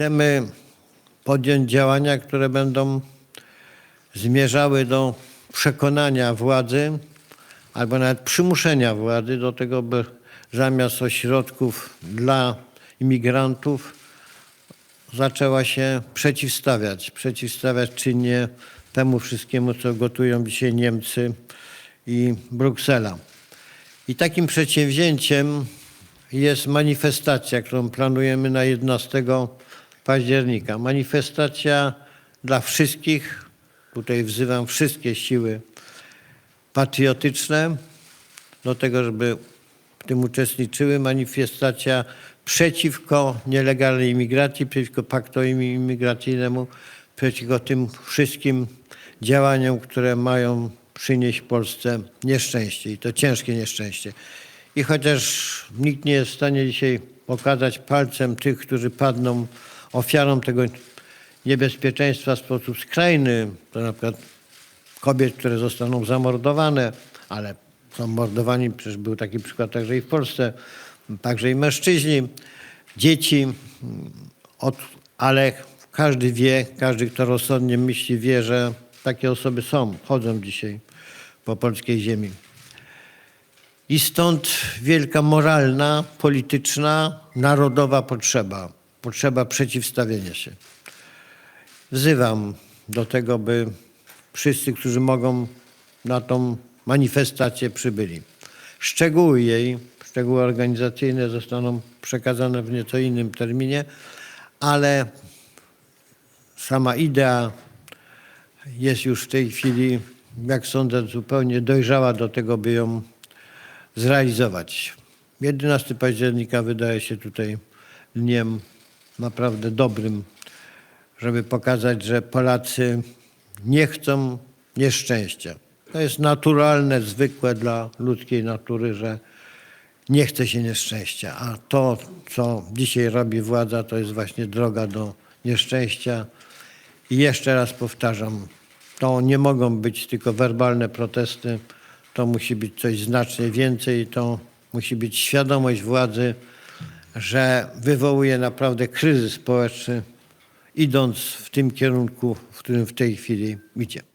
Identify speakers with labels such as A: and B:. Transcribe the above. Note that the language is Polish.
A: Chcemy podjąć działania, które będą zmierzały do przekonania władzy albo nawet przymuszenia władzy do tego, by zamiast ośrodków dla imigrantów zaczęła się przeciwstawiać, przeciwstawiać czynnie temu wszystkiemu, co gotują dzisiaj Niemcy i Bruksela. I takim przedsięwzięciem jest manifestacja, którą planujemy na 11 października. Manifestacja dla wszystkich, tutaj wzywam wszystkie siły patriotyczne do tego, żeby w tym uczestniczyły. Manifestacja przeciwko nielegalnej imigracji, przeciwko paktowi imigracyjnemu, przeciwko tym wszystkim działaniom, które mają przynieść Polsce nieszczęście i to ciężkie nieszczęście. I chociaż nikt nie jest w stanie dzisiaj pokazać palcem tych, którzy padną ofiarą tego niebezpieczeństwa w sposób skrajny, to na przykład kobiet, które zostaną zamordowane, ale są mordowani, przecież był taki przykład także i w Polsce, także i mężczyźni, dzieci, od, ale każdy wie, każdy, kto rozsądnie myśli, wie, że takie osoby są, chodzą dzisiaj po polskiej ziemi. I stąd wielka moralna, polityczna, narodowa potrzeba, potrzeba przeciwstawienia się. Wzywam do tego, by wszyscy, którzy mogą na tą manifestację przybyli. Szczegóły jej, szczegóły organizacyjne zostaną przekazane w nieco innym terminie, ale sama idea jest już w tej chwili, jak sądzę, zupełnie dojrzała do tego, by ją zrealizować. 11 października wydaje się tutaj dniem naprawdę dobrym, żeby pokazać, że Polacy nie chcą nieszczęścia. To jest naturalne, zwykłe dla ludzkiej natury, że nie chce się nieszczęścia. A to, co dzisiaj robi władza, to jest właśnie droga do nieszczęścia. I jeszcze raz powtarzam, to nie mogą być tylko werbalne protesty, to musi być coś znacznie więcej, to musi być świadomość władzy, że wywołuje naprawdę kryzys społeczny, idąc w tym kierunku, w którym w tej chwili idzie.